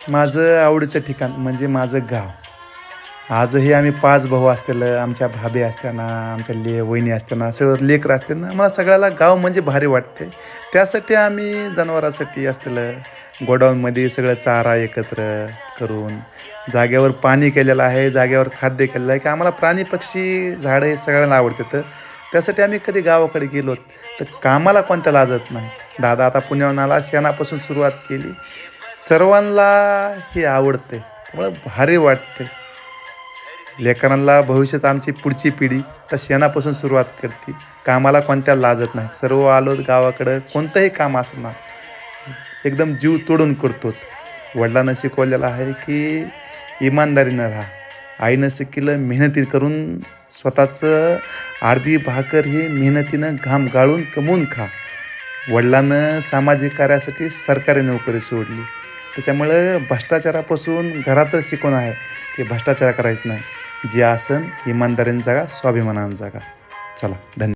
माझं आवडीचं ठिकाण म्हणजे माझं गाव. आजही आम्ही पाच भाऊ असलेलं आमच्या भाभी असताना आमच्या ले वहिनी असताना सगळं लेकरं असताना मला सगळ्याला गाव म्हणजे भारी वाटते त्यासाठी आम्ही जनावरासाठी असलेलं गोडाऊनमध्ये सगळं चारा एकत्र करून जागेवर पाणी केलेलं आहे जागेवर खाद्य केलेलं आहे की आम्हाला प्राणी पक्षी झाडं हे सगळ्यांना आवडते तर त्यासाठी आम्ही कधी गावाकडे गेलो तर कामाला कोणत्या लाजत नाही. दादा आता पुण्याहून आला शेणापासून सुरुवात केली. सर्वांना हे आवडते. त्यामुळं भारी वाटते. लेकरांना भविष्यात आमची पुढची पिढी तर शेणापासून सुरुवात करते. कामाला कोणत्या लाजत नाही. सर्व आलो गावाकडं. कोणतंही काम असणार. एकदम जीव तोडून करतो. वडिलांना शिकवलेलं आहे की इमानदारीनं राहा. आईनं शिकलं मेहनती करून स्वतःचं अर्धी भाकर हे मेहनतीनं घाम गाळून कमवून खा. वडिलांनं सामाजिक कार्यासाठी सरकारी नोकरी सोडली. त्याच्यामुळं भ्रष्टाचारापासून घरातच शिकवण आहे की भ्रष्टाचार करायचं नाही. जे आसन इमानदारीनं जागा स्वाभिमानानं जागा. चला धन्यवाद.